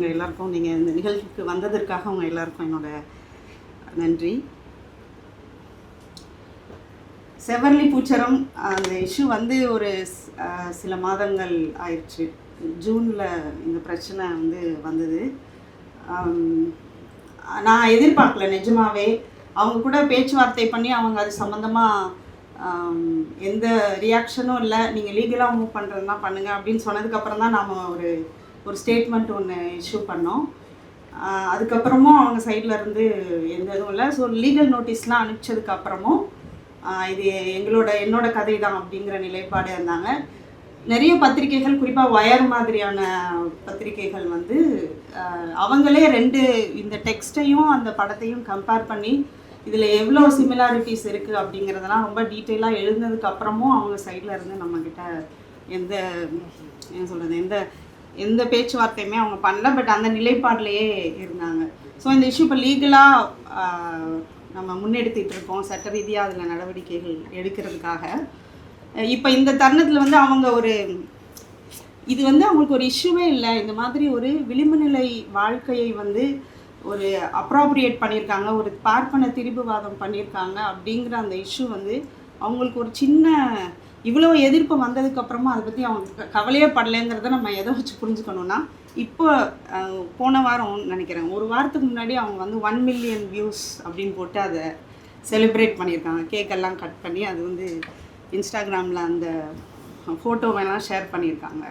உங்கள் எல்லாருக்கும் நீங்கள் இந்த நிகழ்ச்சிக்கு வந்ததற்காக உங்கள் எல்லாருக்கும் என்னோட நன்றி. செவர்லி பூச்சரம் அந்த இஷ்யூ வந்து ஒரு சில மாதங்கள் ஆயிடுச்சு ஜூனில் இந்த பிரச்சனை வந்து வந்தது. நான் எதிர்பார்க்கல நிஜமாவே. அவங்க கூட பேச்சுவார்த்தை பண்ணி அவங்க அது சம்மந்தமாக எந்த ரியாக்ஷனும் இல்லை. நீங்கள் லீகலாக மூவ் பண்ணுறதுனா பண்ணுங்கள் அப்படின்னு சொன்னதுக்கப்புறம் தான் நாம் ஒரு ஒரு ஸ்டேட்மெண்ட் ஒன்று இஷ்யூ பண்ணோம். அதுக்கப்புறமும் அவங்க சைடில் இருந்து எந்த இதுவும் இல்லை. ஸோ லீகல் நோட்டீஸ்லாம் அனுப்பிச்சதுக்கு அப்புறமும் இது எங்களோட என்னோட கதை தான் அப்படிங்கிற நிலைப்பாடு இருந்தாங்க. நிறைய பத்திரிகைகள் குறிப்பாக ஒயர் மாதிரியான பத்திரிகைகள் வந்து அவங்களே ரெண்டு இந்த டெக்ஸ்ட்டையும் அந்த படத்தையும் கம்பேர் பண்ணி இதில் எவ்வளோ சிமிலாரிட்டிஸ் இருக்குது அப்படிங்கிறதெல்லாம் ரொம்ப டீட்டெயிலாக எழுந்ததுக்கப்புறமும் அப்புறமும் அவங்க சைடில் இருந்து நம்மக்கிட்ட எந்த என்ன சொல்கிறது எந்த எந்த பேச்சுவார்த்தையுமே அவங்க பண்ணல பட் அந்த நிலைப்பாட்டிலேயே இருந்தாங்க. ஸோ இந்த இஷ்யூ இப்போ லீகலாக நம்ம முன்னெடுத்துட்டு இருக்கோம். சட்ட ரீதியாக அதில் நடவடிக்கைகள் எடுக்கிறதுக்காக. இப்போ இந்த தருணத்தில் வந்து அவங்க ஒரு இது வந்து அவங்களுக்கு ஒரு இஷ்யூவே இல்லை. இந்த மாதிரி ஒரு விளிம்பு நிலை வாழ்க்கையை வந்து ஒரு அப்ராப்ரியேட் பண்ணியிருக்காங்க ஒரு பார்ப்பன திரிபுவாதம் பண்ணியிருக்காங்க அப்படிங்கிற அந்த இஷ்யூ வந்து அவங்களுக்கு ஒரு சின்ன இவ்வளோ எதிர்ப்பு வந்ததுக்கு அப்புறமா அதை பற்றி அவங்க கவலையே படலைங்கிறத நம்ம எதை வச்சு புரிஞ்சுக்கணும்னா இப்போ போன வாரம் நினைக்கிறேன் ஒரு வாரத்துக்கு முன்னாடி அவங்க வந்து ஒன் மில்லியன் வியூஸ் அப்படின்னு போட்டு அதை செலிப்ரேட் பண்ணியிருக்காங்க. கேக்கெல்லாம் கட் பண்ணி அது வந்து இன்ஸ்டாகிராமில் அந்த ஃபோட்டோவெல்லாம் ஷேர் பண்ணியிருக்காங்க.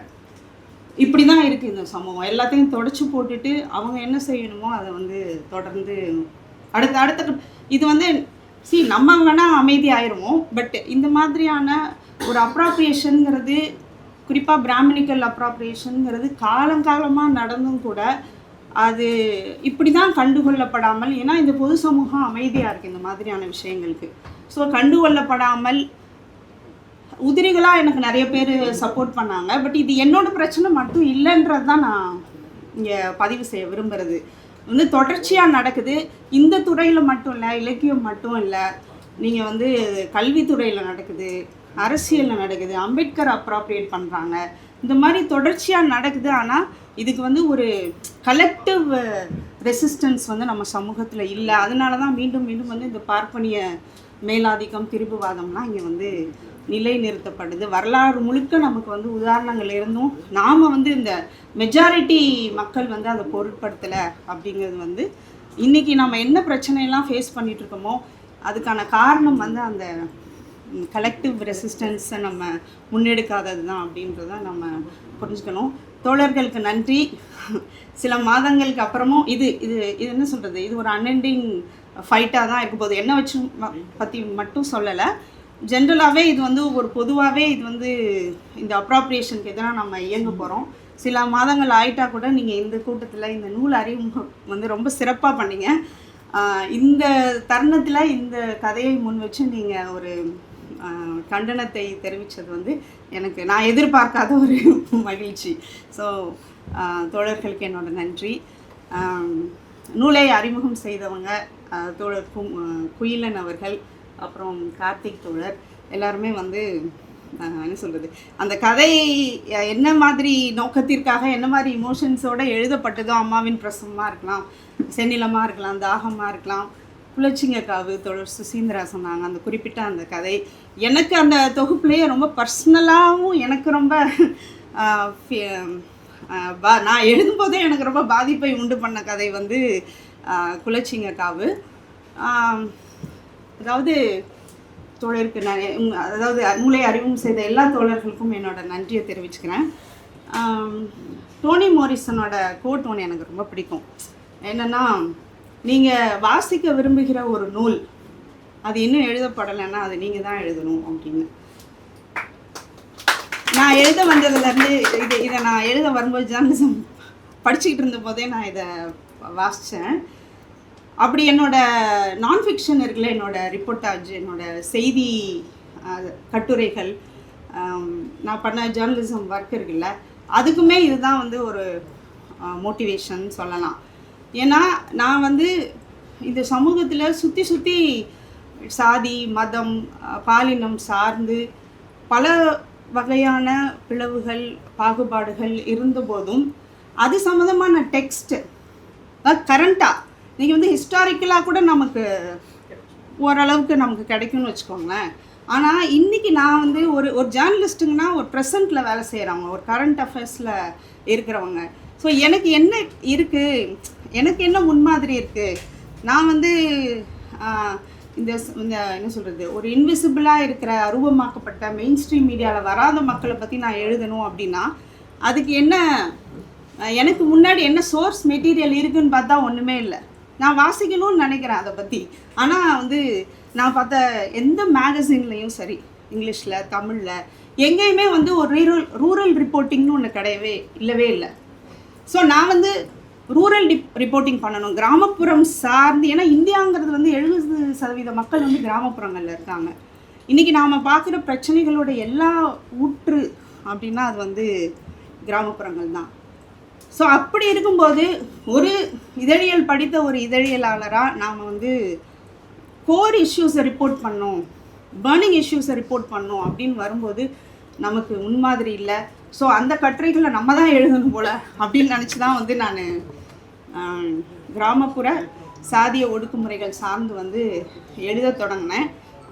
இப்படி தான் இருக்குது இந்த சமூகம். எல்லாத்தையும் தொடச்சி போட்டுட்டு அவங்க என்ன செய்யணுமோ அதை வந்து தொடர்ந்து அடுத்த அடுத்த இது வந்து சி நம்ம வேணால் அமைதி ஆயிடுவோம் பட் இந்த மாதிரியான ஒரு அப்ராப்ரியேஷனுங்கிறது குறிப்பாக பிராமணிக்கல் அப்ராப்ரியேஷனுங்கிறது காலங்காலமாக நடந்தும் கூட அது இப்படி தான் கண்டுகொள்ளப்படாமல் ஏன்னா இந்த பொது சமூகம் அமைதியாக இருக்குது இந்த மாதிரியான விஷயங்களுக்கு. ஸோ கண்டுகொள்ளப்படாமல் உதிரிகளாக எனக்கு நிறைய பேர் சப்போர்ட் பண்ணாங்க. பட் இது என்னோடய பிரச்சனை மட்டும் இல்லைன்றது தான் நான் இங்கே பதிவு செய்ய விரும்புகிறது வந்து தொடர்ச்சியாக நடக்குது. இந்த துறையில் மட்டும் இல்லை இலக்கியம் மட்டும் இல்லை. நீங்கள் வந்து கல்வித்துறையில் நடக்குது அரசியலில் நடக்குது அம்பேத்கர் அப்ராப்ரியேட் பண்ணுறாங்க இந்த மாதிரி தொடர்ச்சியாக நடக்குது. ஆனால் இதுக்கு வந்து ஒரு கலெக்டிவ் ரெசிஸ்டன்ஸ் வந்து நம்ம சமூகத்தில் இல்லை. அதனால தான் மீண்டும் மீண்டும் வந்து இந்த பார்ப்பனிய மேலாதிக்கம் திரிபுவாதம்லாம் இங்கே வந்து நிலை நிறுத்தப்படுது வரலாறு முழுக்க நமக்கு வந்து உதாரணங்கள் இருந்தும் நாம் வந்து இந்த மெஜாரிட்டி மக்கள் வந்து அதை பொருட்படுத்தலை அப்படிங்கிறது வந்து இன்றைக்கி நம்ம என்ன பிரச்சனையெல்லாம் ஃபேஸ் பண்ணிகிட்ருக்கோமோ இருக்கோமோ அதுக்கான காரணம் வந்து அந்த கலெக்டிவ் ரெசிஸ்டன்ஸை நம்ம முன்னெடுக்காதது தான் அப்படின்றத நம்ம புரிஞ்சுக்கணும். தோழர்களுக்கு நன்றி. சில மாதங்களுக்கு அப்புறமும் இது இது இது என்ன சொல்கிறது இது ஒரு அன்எண்டிங் ஃபைட்டாக தான் இருக்க போகுது. என்ன வச்சு பற்றி மட்டும் சொல்லலை. ஜென்ரலாகவே இது வந்து ஒரு பொதுவாகவே இது வந்து இந்த அப்ராப்ரியேஷனுக்கு எதிராக நம்ம இயங்க போகிறோம் சில மாதங்கள் ஆயிட்டா கூட நீங்கள் இந்த கூட்டத்தில் இந்த நூல் அறிமுகம் வந்து ரொம்ப சிறப்பாக பண்ணீங்க. இந்த தருணத்தில் இந்த கதையை முன் வச்சு நீங்கள் ஒரு கண்டனத்தை தெரிவித்தது வந்து எனக்கு நான் எதிர்பார்க்காத ஒரு மகிழ்ச்சி. ஸோ தோழர்களுக்கு என்னோட நன்றி. நூலை அறிமுகம் செய்தவங்க தோழர் கு குயிலன் அவர்கள் அப்புறம் கார்த்திக் தோழர் எல்லாருமே வந்து என்ன சொல்கிறது அந்த கதை என்ன மாதிரி நோக்கத்திற்காக என்ன மாதிரி இமோஷன்ஸோடு எழுதப்பட்டதோ அம்மாவின் பிரசவமாக இருக்கலாம் செந்நிலமாக இருக்கலாம் தாகமாக இருக்கலாம் புலச்சிங்கக்காவு தொடர் சுசீந்திரா சொன்னாங்க. அந்த குறிப்பிட்ட அந்த கதை எனக்கு அந்த தொகுப்புலேயே ரொம்ப பர்சனலாகவும் எனக்கு ரொம்ப பா- நான் எழுதும்போதே எனக்கு ரொம்ப பாதிப்பை உண்டு பண்ண கதை வந்து குலச்சிங்க குலச்சிங்கக்காவு அதாவது தோழருக்கு நான் அதாவது நூலை அறிவும் செய்த எல்லா தோழர்களுக்கும் என்னோட நன்றியை தெரிவிச்சுக்கிறேன். டோனி மோரிசனோட கோட் ஒன்று எனக்கு ரொம்ப பிடிக்கும். என்னென்னா நீங்கள் வாசிக்க விரும்புகிற ஒரு நூல் அது இன்னும் எழுதப்படலைன்னா அது நீங்கள் தான் எழுதணும் அப்படின்னு. நான் எழுத வந்ததுலேருந்து இது இதை நான் எழுத வரும்போது ஜேர்னலிசம் படிச்சுக்கிட்டு இருந்த போதே நான் இதை வாசித்தேன் அப்படி என்னோட நான் ஃபிக்ஷன் இருக்குல்ல என்னோட ரிப்போர்ட்டாஜ் என்னோட செய்தி கட்டுரைகள் நான் பண்ண ஜேர்னலிசம் ஒர்க் இருக்குல்ல அதுக்குமே இதுதான் வந்து ஒரு மோட்டிவேஷன் சொல்லலாம். ஏன்னா நான் வந்து இந்த சமூகத்தில் சுற்றி சுற்றி சாதி மதம் பாலினம் சார்ந்து பல வகையான பிளவுகள் பாகுபாடுகள் இருந்தபோதும் அது சம்மந்தமான டெக்ஸ்ட்டு கரண்ட்டாக நீங்கள் வந்து ஹிஸ்டாரிக்கலாக கூட நமக்கு ஓரளவுக்கு நமக்கு கிடைக்கும்னு வச்சுக்கோங்களேன். ஆனால் இன்றைக்கி நான் வந்து ஒரு ஒரு ஜேர்னலிஸ்ட்டுங்கன்னா ஒரு ப்ரெசண்ட்டில் வேலை செய்கிறவங்க ஒரு கரண்ட் அஃபேர்ஸில் இருக்கிறவங்க. ஸோ எனக்கு என்ன இருக்குது எனக்கு என்ன முன்மாதிரி இருக்குது நான் வந்து இந்த இந்த என்ன சொல்கிறது ஒரு இன்விசிபிளாக இருக்கிற அருவமாக்கப்பட்ட மெயின் ஸ்ட்ரீம் மீடியாவில் வராத மக்களை பற்றி நான் எழுதணும் அப்படின்னா அதுக்கு என்ன எனக்கு முன்னாடி என்ன சோர்ஸ் மெட்டீரியல் இருக்குதுன்னு பார்த்தா ஒன்றுமே இல்லை. நான் வாசிக்கணும்னு நினைக்கிறேன் அதை பற்றி ஆனால் வந்து நான் பார்த்த எந்த மேகசின்லேயும் சரி இங்கிலீஷில் தமிழில் எங்கேயுமே வந்து ஒரு ரூரல் ரூரல் ரிப்போர்ட்டிங்னு ஒன்று கிடையவே இல்லவே இல்லை. ஸோ நான் வந்து ரூரல் டிப் ரிப்போர்ட்டிங் பண்ணணும். கிராமப்புறம் சார்ந்து ஏன்னா இந்தியாங்கிறது வந்து எழுபது சதவீத மக்கள் வந்து கிராமப்புறங்களில் இருக்காங்க. இன்றைக்கி நாம் பார்க்குற பிரச்சனைகளோட எல்லா ஊற்று அப்படின்னா அது வந்து கிராமப்புறங்கள் தான். ஸோ அப்படி இருக்கும்போது ஒரு இதழியல் படித்த ஒரு இதழியலாளராக நாம் வந்து கோர் இஷ்யூஸை ரிப்போர்ட் பண்ணோம் பர்னிங் இஷ்யூஸை ரிப்போர்ட் பண்ணோம் அப்படின்னு வரும்போது நமக்கு முன்மாதிரி இல்லை. ஸோ அந்த கட்டுரைகளை நம்ம தான் எழுதணும் போல் அப்படின்னு நினச்சி தான் வந்து நான் கிராமப்புற சாதிய ஒடுக்குமுறைகள் சார்ந்து வந்து எழுத தொடங்கினேன்.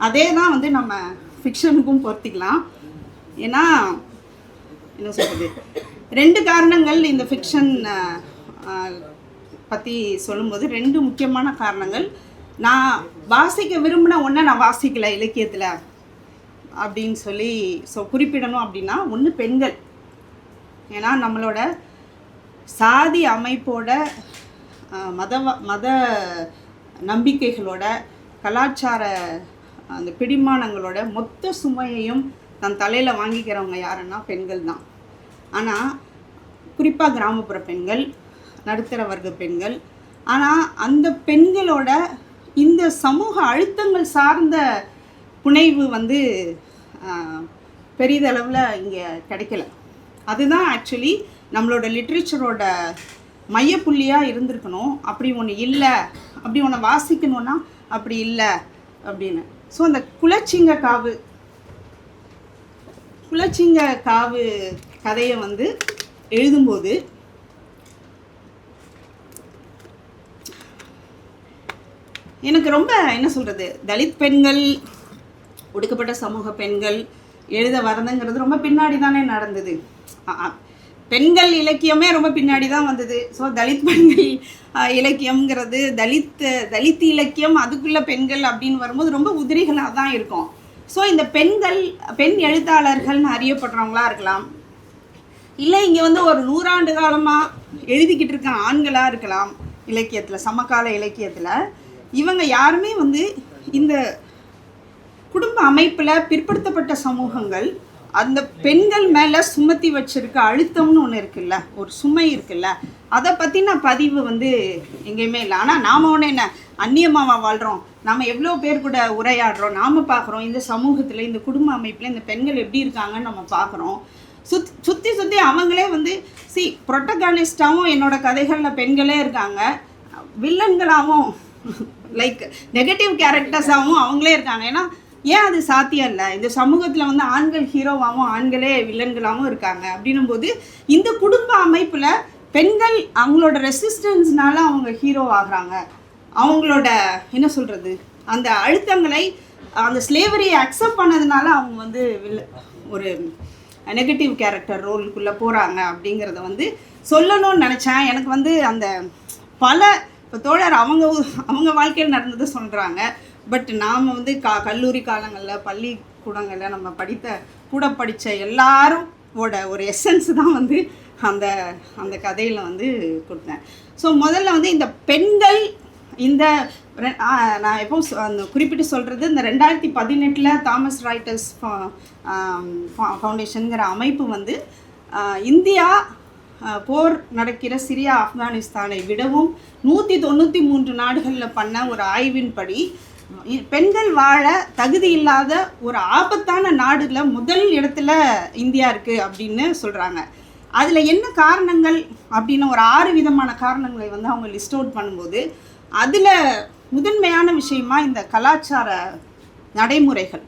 அதே தான் வந்து நம்ம ஃபிக்ஷனுக்கும் பொருத்திக்கலாம். ஏன்னா என்ன சொல்கிறது ரெண்டு காரணங்கள் இந்த ஃபிக்ஷன் பற்றி சொல்லும்போது ரெண்டு முக்கியமான காரணங்கள். நான் வாசிக்க விரும்பின ஒன்றை நான் வாசிக்கல இலக்கியத்தில். அப்படின்னு சொல்லி ஸோ குறிப்பிடணும் அப்படின்னா ஒன்று பெண்கள். ஏன்னா நம்மளோட சாதி அமைப்போட மத மத நம்பிக்கைகளோட கலாச்சார அந்த பிடிமானங்களோட மொத்த சுமையையும் தன் தலையில் வாங்கிக்கிறவங்க யாருன்னா பெண்கள் தான். ஆனால் குறிப்பாக கிராமப்புற பெண்கள் நடுத்தர வர்க்க பெண்கள் ஆனால் அந்த பெண்களோட இந்த சமூக அழுத்தங்கள் சார்ந்த புனைவு வந்து பெரிதளவில் இங்கே கிடைக்கல. அதுதான் ஆக்சுவலி நம்மளோட லிட்ரேச்சரோட மையப்புள்ளியாக இருந்திருக்கணும். அப்படி ஒன்று இல்லை அப்படி ஒன்று வாசிக்கணும்னா அப்படி இல்லை அப்படின்னு. ஸோ அந்த குலச்சிங்க காவு குலச்சிங்க காவு கதையை வந்து எழுதும்போது எனக்கு ரொம்ப என்ன சொல்கிறது தலித் பெண்கள் ஒடுக்கப்பட்ட சமூக பெண்கள் எழுத வரதுங்கிறது ரொம்ப பின்னாடி தானே நடந்தது பெண்கள் இலக்கியமே ரொம்ப பின்னாடி தான் வந்தது. ஸோ தலித் பெண்கள் இலக்கியம்ங்கிறது தலித் தலித் இலக்கியம் அதுக்குள்ள பெண்கள் அப்படின்னு வரும்போது ரொம்ப உதிரிகளாக தான் இருக்கும். ஸோ இந்த பெண்கள் பெண் எழுத்தாளர்கள்னு அறியப்படுறவங்களா இருக்கலாம் இல்லை இங்கே வந்து ஒரு நூறாண்டு காலமாக எழுதிக்கிட்டு இருக்க ஆண்களாக இருக்கலாம் இலக்கியத்தில் சமகால இலக்கியத்தில். இவங்க யாருமே வந்து இந்த குடும்ப அமைப்பில் பிற்படுத்தப்பட்ட சமூகங்கள் அந்த பெண்கள் மேலே சுமத்தி வச்சிருக்க அழுத்தம்னு ஒன்று இருக்குல்ல ஒரு சுமை இருக்குல்ல அதை பற்றின பதிவு வந்து எங்கேயுமே இல்லை. ஆனால் நாம் ஒன்று என்ன அந்நியமாவா வாழ்கிறோம் நம்ம எவ்வளோ பேர் கூட உரையாடுறோம் நாம் பார்க்குறோம் இந்த சமூகத்தில் இந்த குடும்ப அமைப்பில் இந்த பெண்கள் எப்படி இருக்காங்கன்னு நம்ம பார்க்குறோம் சுத் சுற்றி சுற்றி அவங்களே வந்து சி ப்ரொட்டகானிஸ்டாகவும் என்னோடய கதைகளில் பெண்களே இருக்காங்க. வில்லன்களாகவும் லைக் நெகட்டிவ் கேரக்டர்ஸாகவும் அவங்களே இருக்காங்க. ஏன்னா ஏன் அது சாத்தியம் இல்லை? இந்த சமூகத்தில் வந்து ஆண்கள் ஹீரோவாகவும் ஆண்களே வில்லன்களாகவும் இருக்காங்க. அப்படின்னும் போது இந்த குடும்ப அமைப்பில் பெண்கள் அவங்களோட ரெசிஸ்டன்ஸ்னால அவங்க ஹீரோ ஆகுறாங்க. அவங்களோட என்ன சொல்கிறது அந்த அழுத்தங்களை அந்த ஸ்லேவரியை அக்செப்ட் பண்ணதுனால அவங்க வந்து வில்ல ஒரு நெகட்டிவ் கேரக்டர் ரோலுக்குள்ளே போகிறாங்க அப்படிங்கிறத வந்து சொல்லணும்னு நினச்சேன். எனக்கு வந்து அந்த பல இப்போ தோழர் அவங்க அவங்க வாழ்க்கையில் நடந்ததை சொல்கிறாங்க பட் நாம் வந்து கா கல்லூரி காலங்களில் பள்ளிக்கூடங்களில் நம்ம படித்த கூட படித்த எல்லாரும் ஓட ஒரு எசன்ஸ் தான் வந்து அந்த அந்த கதையில் வந்து கொடுத்தேன். ஸோ முதல்ல வந்து இந்த பெண்கள் இந்த நான் எப்பவும் அந்த குறிப்பிட்டு சொல்கிறது இந்த ரெண்டாயிரத்தி பதினெட்டில் தாமஸ் ரைட்டர்ஸ் ஃபவுண்டேஷனுங்கிற அமைப்பு வந்து இந்தியா போர் நடக்கிற சிரியா ஆப்கானிஸ்தானை விடவும் நூற்றி தொண்ணூற்றி மூன்று நாடுகளில் பண்ண ஒரு ஆய்வின்படி பெண்கள் வாழ தகுதி இல்லாத ஒரு ஆபத்தான நாடுல முதல் இடத்துல இந்தியா இருக்குது அப்படின்னு சொல்கிறாங்க அதில் என்ன காரணங்கள் அப்படின்னு ஒரு ஆறு விதமான காரணங்களை வந்து அவங்க லிஸ்ட் அவுட் பண்ணும்போது அதில் முதன்மையான விஷயமா இந்த கலாச்சார நடைமுறைகள்.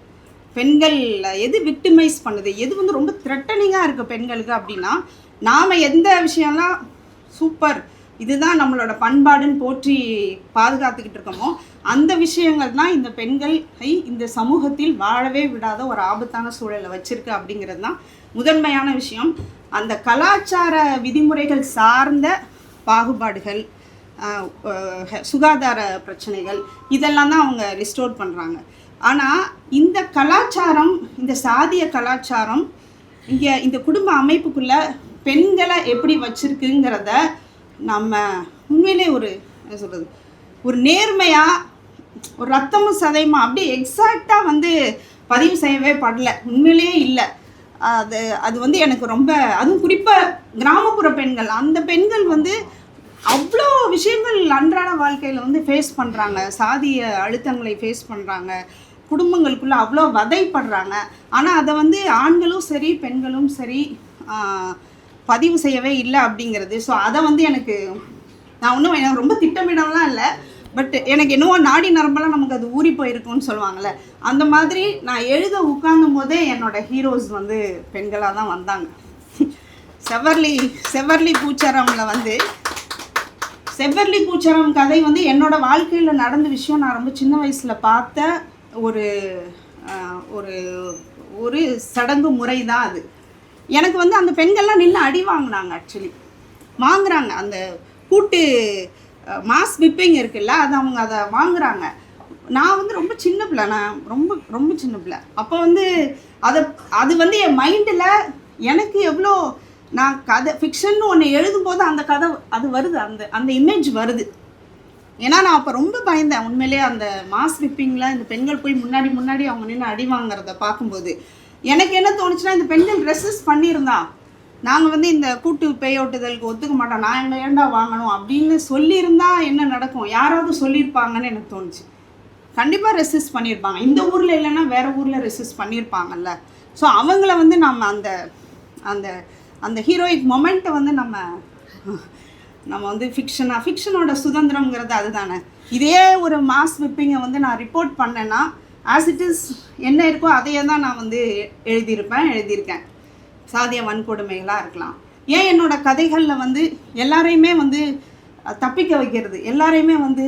பெண்கள் எது விக்டிமைஸ் பண்ணுது? எது வந்து ரொம்ப த்ரெட்டனிங்காக இருக்குது பெண்களுக்கு அப்படின்னா நாம் எந்த விஷயம்லாம் சூப்பர் இதுதான் நம்மளோட பண்பாடுன்னு போற்றி பாதுகாத்துக்கிட்டு இருக்கோமோ அந்த விஷயங்கள் தான் இந்த பெண்களை இந்த சமூகத்தில் வாழவே விடாத ஒரு ஆபத்தான சூழலை வச்சிருக்கு அப்படிங்கிறது தான் முதன்மையான விஷயம். அந்த கலாச்சார விதிமுறைகள் சார்ந்த பாகுபாடுகள் சுகாதார பிரச்சனைகள் இதெல்லாம் தான் அவங்க ரிஸ்டோர் பண்ணுறாங்க ஆனால் இந்த கலாச்சாரம் இந்த சாதிய கலாச்சாரம் இங்கே இந்த குடும்ப அமைப்புக்குள்ளே பெண்களை எப்படி வச்சுருக்குங்கிறத நம்ம உண்மையிலே ஒரு என்ன சொல்கிறது ஒரு நேர்மையாக ஒரு ரத்தமும் சதையுமா அப்படியே எக்ஸாக்டாக வந்து பதிவு செய்யவே படல. உண்மையிலேயே இல்லை. அது அது வந்து எனக்கு ரொம்ப அதுவும் குறிப்பாக கிராமப்புற பெண்கள் அந்த பெண்கள் வந்து அவ்வளோ விஷயங்கள் அன்றாட வாழ்க்கையில் வந்து ஃபேஸ் பண்ணுறாங்க சாதிய அழுத்தங்களை ஃபேஸ் பண்ணுறாங்க குடும்பங்களுக்குள்ளே அவ்வளோ வதைப்படுறாங்க. ஆனால் அதை வந்து ஆண்களும் சரி பெண்களும் சரி பதிவு செய்யவே இல்லை அப்படிங்கிறது. ஸோ அதை வந்து எனக்கு நான் ஒன்றும் எனக்கு ரொம்ப திட்டமிடலாம் இல்லை. பட் எனக்கு என்னவோ நாடி நரம்பெல்லாம் நமக்கு அது ஊறி போயிருக்கும்னு சொல்லுவாங்கள்ல அந்த மாதிரி நான் எழுத உட்கார்ந்தும் போதே என்னோட ஹீரோஸ் வந்து பெண்களாக தான் வந்தாங்க. செவர்லி செவர்லி பூச்சரம்ல வந்து செவ்வர்லி கூச்சரம் கதை வந்து என்னோட வாழ்க்கையில் நடந்த விஷயம் நான் ரொம்ப சின்ன வயசில் பார்த்த ஒரு ஒரு ஒரு சடங்கு முறை தான் அது. எனக்கு வந்து அந்த பெண்கள்லாம் நின்று அடி வாங்கினாங்க ஆக்சுவலி வாங்குறாங்க. அந்த கூட்டு மாஸ் விப்பிங் இருக்குல்ல அது அவங்க அதை வாங்குறாங்க. நான் வந்து ரொம்ப சின்ன பிள்ளை. நான் ரொம்ப ரொம்ப சின்ன பிள்ளை. அப்போ வந்து அதை அது வந்து என் மைண்டில் எனக்கு எவ்வளோ நான் கதை ஃபிக்ஷன் ஒன்று எழுதும்போது அந்த கதை அது வருது அந்த அந்த இமேஜ் வருது. ஏன்னா நான் அப்போ ரொம்ப பயந்தேன். உண்மையிலேயே அந்த மாஸ் விப்பிங்கில் இந்த பெண்கள் போய் முன்னாடி முன்னாடி அவங்க நின்று அடி வாங்குறத பார்க்கும்போது எனக்கு என்ன தோணுச்சுன்னா இந்த பெண்கள் ரெசிஸ்ட் பண்ணியிருந்தா நாங்கள் வந்து இந்த கூட்டு பேயோட்டுதலுக்கு ஒத்துக்க மாட்டோம். நான் என்ன ஏண்டா வாங்கணும் அப்படின்னு சொல்லியிருந்தா என்ன நடக்கும்? யாராவது சொல்லியிருப்பாங்கன்னு எனக்கு தோணுச்சு. கண்டிப்பாக ரெசிஸ்ட் பண்ணியிருப்பாங்க. இந்த ஊரில் இல்லைன்னா வேறு ஊரில் ரெசிஸ்ட் பண்ணியிருப்பாங்கல்ல. ஸோ அவங்கள வந்து நம்ம அந்த அந்த அந்த ஹீரோயிக் மொமெண்ட்டை வந்து நம்ம நம்ம வந்து ஃபிக்ஷனாக ஃபிக்ஷனோட சுதந்திரம்ங்கிறது அதுதானே. இதே ஒரு மாஸ் விப்பிங்கை வந்து நான் ரிப்போர்ட் பண்ணேன்னா ஆஸ் இட் இஸ் என்ன இருக்கோ அதையே தான் நான் வந்து எழுதியிருப்பேன் எழுதியிருக்கேன். சாதிய வன்கொடுமைகளாக இருக்கலாம். ஏன் என்னோடய கதைகளில் வந்து எல்லாரையுமே வந்து தப்பிக்க வைக்கிறது எல்லாரையுமே வந்து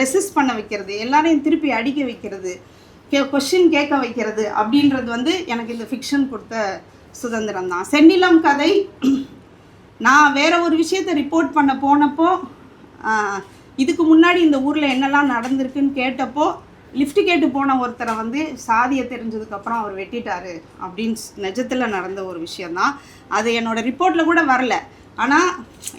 ரெசிஸ்ட் பண்ண வைக்கிறது எல்லாரையும் திருப்பி அடிக்க வைக்கிறது கே கொஷின் கேட்க வைக்கிறது அப்படின்றது வந்து எனக்கு இந்த ஃபிக்ஷன் கொடுத்த சுதந்திரம் தான். சென்னிலம் கதை நான் வேற ஒரு விஷயத்த ரிப்போர்ட் பண்ண போனப்போ இதுக்கு முன்னாடி இந்த ஊரில் என்னெல்லாம் நடந்திருக்குன்னு கேட்டப்போ லிஃப்ட் கேட்டு போன ஒருத்தரை வந்து சாதியை தெரிஞ்சதுக்கப்புறம் அவர் வெட்டிட்டாரு அப்படின்னு நிஜத்தில் நடந்த ஒரு விஷயந்தான் அது என்னோடய ரிப்போர்ட்டில் கூட வரல. ஆனால்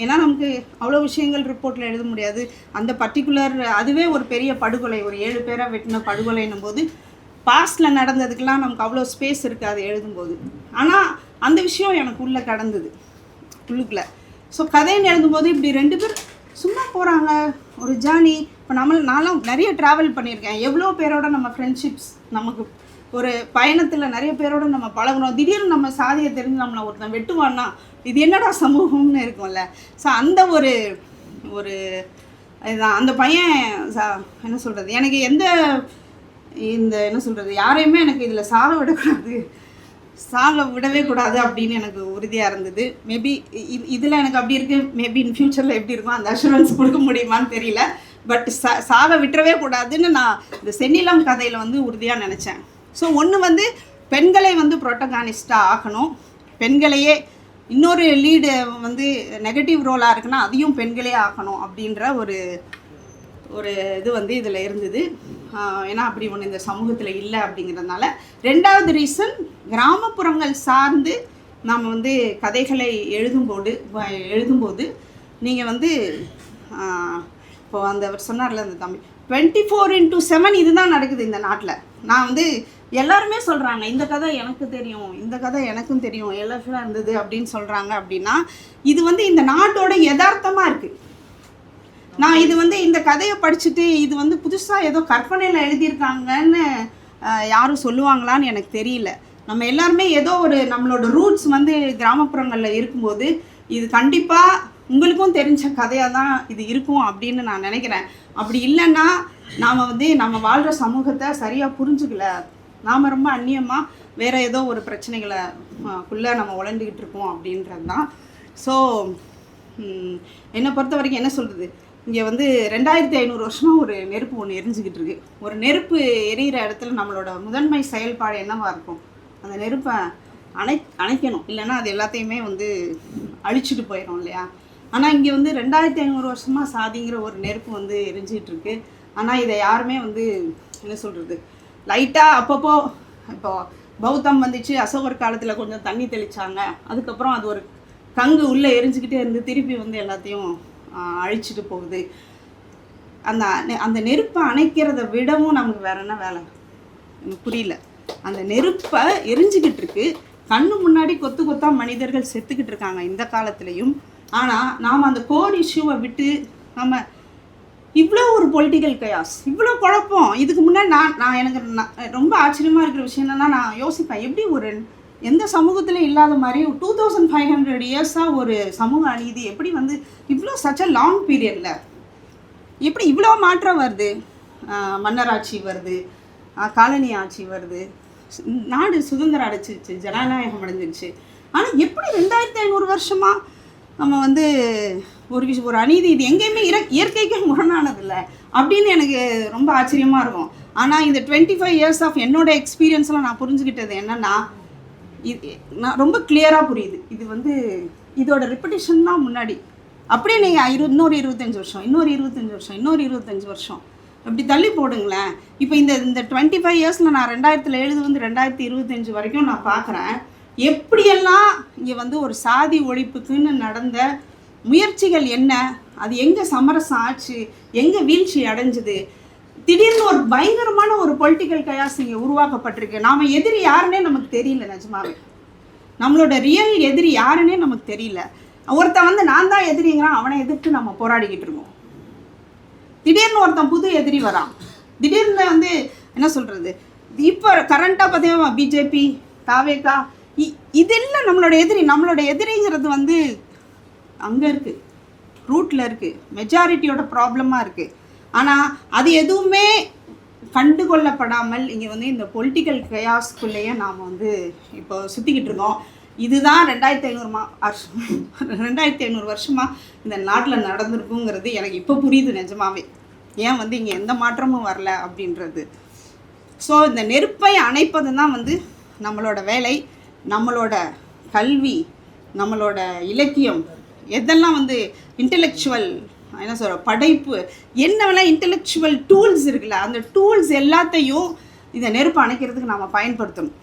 ஏன்னா நமக்கு அவ்வளோ விஷயங்கள் ரிப்போர்ட்டில் எழுத முடியாது. அந்த பர்டிகுலர் அதுவே ஒரு பெரிய படுகொலை ஒரு ஏழு பேரை வெட்டின படுகொலைன்னும் போது பாஸ்டில் நடந்ததுக்கெல்லாம் நமக்கு அவ்வளோ ஸ்பேஸ் இருக்காது எழுதும்போது. ஆனால் அந்த விஷயம் எனக்கு உள்ளே கடந்தது. உள்ளுக்குள்ளே. ஸோ கதைன்னு எழுதும்போது இப்படி ரெண்டு பேர் சும்மா போகிறாங்க ஒரு ஜேர்னி இப்போ நம்ம நான்லாம் நிறைய ட்ராவல் பண்ணியிருக்கேன். எவ்வளோ பேரோட நம்ம ஃப்ரெண்ட்ஷிப்ஸ் நமக்கு ஒரு பயணத்தில் நிறைய பேரோட நம்ம பழகுறோம் திடீர்னு நம்ம சாதியை தெரிஞ்சு நம்மளை ஒருத்தன் வெட்டுவான்னா இது என்னடா சமூகம்னு இருக்கும்ல. ஸோ அந்த ஒரு ஒரு இதுதான். அந்த பையன் என்ன சொல்கிறது எனக்கு எந்த இந்த என்ன சொல்கிறது யாரையுமே எனக்கு இதில் சாக விடக்கூடாது. சாக விடவே கூடாது அப்படின்னு எனக்கு உறுதியாக இருந்தது. மேபி இதில் எனக்கு அப்படி இருக்குது மேபி இன் ஃப்யூச்சரில் எப்படி இருக்கும் அந்த அஷூரன்ஸ் கொடுக்க முடியுமான்னு தெரியல. பட் சா சாக விட்டுறவே கூடாதுன்னு நான் இந்த சென்னிலம் கதையில் வந்து உறுதியாக நினச்சேன். ஸோ ஒன்று வந்து பெண்களை வந்து புரோட்டகானிஸ்டாக ஆகணும். பெண்களையே இன்னொரு லீடு வந்து நெகட்டிவ் ரோலாக இருக்குன்னா அதையும் பெண்களே ஆகணும் அப்படின்ற ஒரு ஒரு இது வந்து இதில் இருந்தது. ஏன்னா அப்படி ஒன்று இந்த சமூகத்தில் இல்லை அப்படிங்கிறதுனால ரெண்டாவது ரீசன் கிராமப்புறங்கள் சார்ந்து நாம் வந்து கதைகளை எழுதும்போது எழுதும்போது நீங்கள் வந்து இப்போ அந்த அவர் சொன்னார்ல அந்த தம்பி டுவெண்ட்டி ஃபோர் இன்ட்டு செவன் இதுதான் நடக்குது இந்த நாட்டில். நான் வந்து எல்லாருமே சொல்கிறாங்க இந்த கதை எனக்கு தெரியும் இந்த கதை எனக்கும் தெரியும் எல்லாம் இருந்தது அப்படின்னு சொல்கிறாங்க அப்படின்னா இது வந்து இந்த நாட்டோட யதார்த்தமாக இருக்குது நான் இது வந்து இந்த கதையை படிச்சுட்டு இது வந்து புதுசாக ஏதோ கற்பனையில் எழுதியிருக்காங்கன்னு யாரும் சொல்லுவாங்களான்னு எனக்கு தெரியல. நம்ம எல்லாருமே ஏதோ ஒரு நம்மளோட ரூட்ஸ் வந்து கிராமப்புறங்களில் இருக்கும்போது இது கண்டிப்பாக உங்களுக்கும் தெரிஞ்ச கதையாக தான் இது இருக்கும் அப்படின்னு நான் நினைக்கிறேன். அப்படி இல்லைன்னா நாம் வந்து நம்ம வாழ்கிற சமூகத்தை சரியாக புரிஞ்சுக்கல. நாம் ரொம்ப அந்நியமாக வேறு ஏதோ ஒரு பிரச்சனைகளை குள்ளே நம்ம உழண்டுக்கிட்டு இருக்கோம் அப்படின்றது தான் ஸோ என்னை பொறுத்த வரைக்கும் என்ன சொல்கிறது இங்கே வந்து ரெண்டாயிரத்தி ஐநூறு வருஷமாக ஒரு நெருப்பு ஒன்று எரிஞ்சுக்கிட்டு இருக்கு. ஒரு நெருப்பு எரியிற இடத்துல நம்மளோட முதன்மை செயல்பாடு என்னவா இருக்கும்? அந்த நெருப்பை அணை அணைக்கணும். இல்லைன்னா அது எல்லாத்தையுமே வந்து அழிச்சிட்டு போயிடும் இல்லையா? ஆனால் இங்கே வந்து ரெண்டாயிரத்தி ஐநூறு வருஷமாக சாதிங்கிற ஒரு நெருப்பு வந்து எரிஞ்சிட்டு இருக்கு. ஆனால் இதை யாருமே வந்து என்ன சொல்கிறது லைட்டாக அப்பப்போ இப்போ பௌத்தம் வந்துச்சு அசோகர் காலத்தில் கொஞ்சம் தண்ணி தெளிச்சாங்க. அதுக்கப்புறம் அது ஒரு கங்கு உள்ளே எரிஞ்சுக்கிட்டே இருந்து திருப்பி வந்து எல்லாத்தையும் அழிச்சிட்டு போகுது. அந்த நெ- அந்த நெருப்பை அணைக்கிறத விடவும் நமக்கு வேற என்ன வேலை? எனக்கு புரியல. அந்த நெருப்பை எரிஞ்சுக்கிட்டு இருக்கு. கண்ணு முன்னாடி கொத்து கொத்தா மனிதர்கள் செத்துக்கிட்டு இருக்காங்க இந்த காலத்துலேயும். ஆனால் நாம் அந்த கோர் இஷ்யூவை விட்டு நம்ம இவ்வளோ ஒரு பொலிட்டிக்கல் கயாஸ் இவ்வளோ குழப்பம். இதுக்கு முன்னாடி நான் நான் எனக்கு நான் ரொம்ப ஆச்சரியமாக இருக்கிற விஷயம் என்னன்னா நான் யோசிப்பேன் எப்படி ஒரு எந்த சமூகத்திலும் இல்லாத மாதிரி டூ தௌசண்ட் ஃபைவ் ஹண்ட்ரட் இயர்ஸாக ஒரு சமூக அநீதி எப்படி வந்து இவ்வளோ சச் அ லாங் பீரியடில் எப்படி இவ்வளோ மாற்றம் வருது? மன்னராட்சி வருது. காலனி ஆட்சி வருது. சு- நாடு சுதந்திரம் அடைச்சிருச்சு ஜனநாயகம் அடைஞ்சிருச்சு. ஆனால் எப்படி ரெண்டாயிரத்தி ஐநூறு வருஷமாக நம்ம வந்து ஒரு விஷயம் ஒரு அநீதி இது எங்கேயுமே இற இயற்கைக்கு முரணானதில்லை அப்படின்னு எனக்கு ரொம்ப ஆச்சரியமாக இருக்கும். ஆனால் இந்த டுவெண்ட்டி ஃபைவ் இயர்ஸ் ஆஃப் என்னோட எக்ஸ்பீரியன்ஸில் நான் புரிஞ்சுக்கிட்டது என்னென்னா இது நான் ரொம்ப கிளியராக புரியுது. இது வந்து இதோட ரிப்படிஷன் தான் முன்னாடி. அப்படியே நீங்கள் இரு இன்னொரு இருபத்தஞ்சி வருஷம் இன்னொரு இருபத்தஞ்சி வருஷம் இன்னொரு இருபத்தஞ்சி வருஷம். அப்படி தள்ளி போடுங்களேன். இப்போ இந்த இந்த டுவெண்ட்டி ஃபைவ் இயர்ஸில் நான் ரெண்டாயிரத்தில் எழுது வந்து ரெண்டாயிரத்தி இருபத்தஞ்சி வரைக்கும் நான் பார்க்குறேன் எப்படியெல்லாம் இங்கே வந்து ஒரு சாதி ஒழிப்புக்குன்னு நடந்த முயற்சிகள் என்ன? அது எங்கே சமரசம் ஆச்சு? எங்கே வீழ்ச்சி அடைஞ்சுது? திடீர்னு ஒரு பயங்கரமான ஒரு பொலிட்டிக்கல் கயாஸ் இங்கே உருவாக்கப்பட்டிருக்கு. நாம் எதிரி யாருன்னே நமக்கு தெரியல நிஜமாவே. நம்மளோட ரியல் எதிரி யாருன்னே நமக்கு தெரியல. ஒருத்தன் வந்து நான் தான் எதிரிங்கிறான் அவனை எதிர்த்து நம்ம போராடிக்கிட்டு இருக்கோம். திடீர்னு ஒருத்தன் புது எதிரி வரான். திடீர்னு வந்து என்ன சொல்கிறது இப்போ கரண்ட்டாக பார்த்தீங்கன்னா பிஜேபி தாவேகா இ- இதெல்லாம் நம்மளோட எதிரி நம்மளோட எதிரிங்கிறது வந்து அங்கே இருக்குது ரூட்டில் இருக்குது மெஜாரிட்டியோட ப்ராப்ளமாக இருக்குது ஆனால் அது எதுவுமே கண்டுகொள்ளப்படாமல் இங்கே வந்து இந்த பொலிட்டிக்கல் கயாஸ்குள்ளேயே நாம் வந்து இப்போ சுற்றிக்கிட்டு இருக்கோம். இதுதான் ரெண்டாயிரத்தி ஐநூறு மா ரெண்டாயிரத்தி ஐநூறு வருஷமாக இந்த நாட்டில் நடந்திருக்குங்கிறது எனக்கு இப்போ புரியுது நிஜமாவே. ஏன் வந்து இங்கே எந்த மாற்றமும் வரல அப்படின்றது. ஸோ இந்த நெருப்பை அணைப்பது தான் வந்து நம்மளோட வேலை நம்மளோட கல்வி நம்மளோட இலக்கியம். எதெல்லாம் வந்து இன்டெலெக்சுவல் என்ன சொல்கிற படைப்பு. என்னவெல்லாம் இன்டெலெக்சுவல் டூல்ஸ் இருக்குல்ல அந்த டூல்ஸ் எல்லாத்தையும் இந்த நெருப்பு அணைக்கிறதுக்கு நாம் பயன்படுத்தணும்.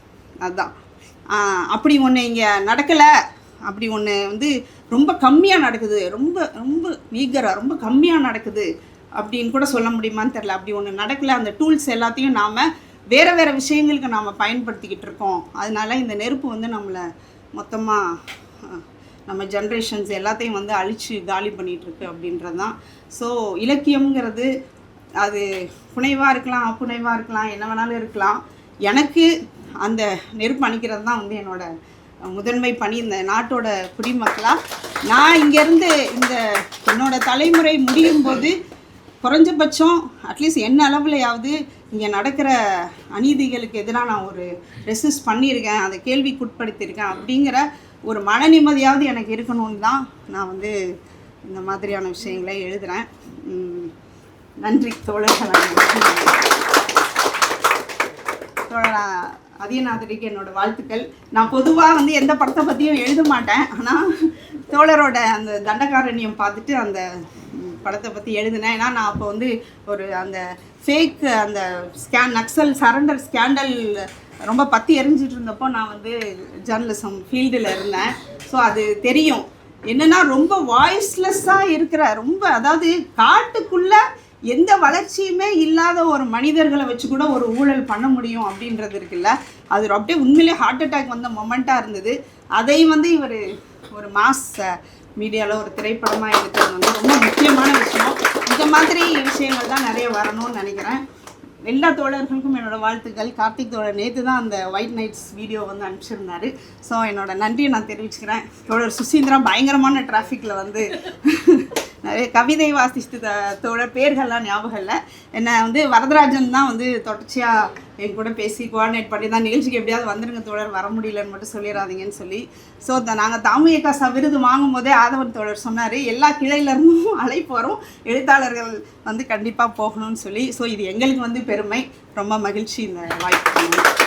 அதுதான் அப்படி ஒன்று இங்கே நடக்கலை. அப்படி ஒன்று வந்து ரொம்ப கம்மியாக நடக்குது. ரொம்ப ரொம்ப மீகராக ரொம்ப கம்மியாக நடக்குது அப்படின்னு கூட சொல்ல முடியுமான்னு தெரில அப்படி ஒன்று நடக்கல. அந்த டூல்ஸ் எல்லாத்தையும் நாம் வேறு வேறு விஷயங்களுக்கு நாம் பயன்படுத்திக்கிட்டு இருக்கோம். அதனால இந்த நெருப்பு வந்து நம்மளை மொத்தமாக நம்ம ஜென்ரேஷன்ஸ் எல்லாத்தையும் வந்து அழிச்சு காலி பண்ணிகிட்ருக்கு அப்படின்றது தான் ஸோ இலக்கியம்ங்கிறது அது புனைவாக இருக்கலாம் அப்புனைவாக இருக்கலாம் என்ன வேணாலும் இருக்கலாம். எனக்கு அந்த நெருப்பு அணிக்கிறது தான் வந்து என்னோட முதன்மை பணி. இந்த நாட்டோட குடிமக்களாக நான் இங்கேருந்து இந்த என்னோட தலைமுறை முடியும் போது குறைஞ்சபட்சம் அட்லீஸ்ட் என்ன அளவுலையாவது இங்கே நடக்கிற அநீதிகளுக்கு எதிராக நான் ஒரு ரெசிஸ்ட் பண்ணியிருக்கேன் அதை கேள்விக்குட்படுத்தியிருக்கேன் அப்படிங்கிற ஒரு மன நிம்மதியாவது எனக்கு இருக்கணும்னு தான் நான் வந்து இந்த மாதிரியான விஷயங்களை எழுதுகிறேன் நன்றி தோழர்களா தோழரா அதியநாதரிக்கு என்னோட வாழ்த்துக்கள். நான் பொதுவாக வந்து எந்த படத்தை பற்றியும் எழுத மாட்டேன். ஆனால் தோழரோட அந்த தண்டகாரண்யம் பார்த்துட்டு அந்த படத்தை பற்றி எழுதினேன். ஏன்னா நான் அப்போ வந்து ஒரு அந்த ஃபேக் அந்த ஸ்கேன் நக்சல் சரண்டர் ஸ்கேண்டல் ரொம்ப பற்றி எரிஞ்சிட்டு இருந்தப்போ நான் வந்து ஜேர்னலிசம் ஃபீல்டில் இருந்தேன். ஸோ அது தெரியும். என்னன்னா ரொம்ப வாய்ஸ்லெஸ்ஸாக இருக்கிற ரொம்ப அதாவது காட்டுக்குள்ள எந்த வளர்ச்சியுமே இல்லாத ஒரு மனிதர்களை வச்சு கூட ஒரு ஊழல் பண்ண முடியும் அப்படின்றது இருக்குல்ல. அது அப்படியே உண்மையிலே ஹார்ட் அட்டாக் வந்த மொமெண்ட்டாக இருந்தது. அதை வந்து இவர் ஒரு மாஸ் மீடியாவில் ஒரு திரைப்படமாக எடுத்தது வந்து ரொம்ப முக்கியமான விஷயம். இந்த மாதிரி விஷயங்கள் தான் நிறைய வரணும்னு நினைக்கிறேன். எல்லா தோழர்களுக்கும் என்னோட வாழ்த்துக்கள். கார்த்திக் தோழர் நேற்று தான் அந்த ஒயிட் நைட்ஸ் வீடியோ வந்து அனுப்பிச்சிருந்தாரு. ஸோ என்னோட நன்றியை நான் தெரிவிச்சுக்கிறேன். தோழர் சுசீந்திரா பயங்கரமான டிராஃபிக்கில் வந்து நிறைய கவிதை வாசித்து த- பேர்கள்லாம் ஞாபகம் இல்லை. என்ன வந்து வரதராஜன் தான் வந்து தொடர்ச்சியாக என் கூட பேசி கோஆர்டினேட் பண்ணி தான் நிகழ்ச்சிக்கு எப்படியாவது வந்துருங்க தோழர் வர முடியலன்னு மட்டும் சொல்லிடாதீங்கன்னு சொல்லி. ஸோ நாங்கள் தாமியக்காசா விருது வாங்கும் போதே ஆதவன் தோழர் சொன்னார் எல்லா கிளையிலேருந்தும் அழைப்பு வரும். எழுத்தாளர்கள் வந்து கண்டிப்பாக போகணும்னு சொல்லி. ஸோ இது எங்களுக்கு வந்து பெருமை. ரொம்ப மகிழ்ச்சி இந்த வாய்ப்பு.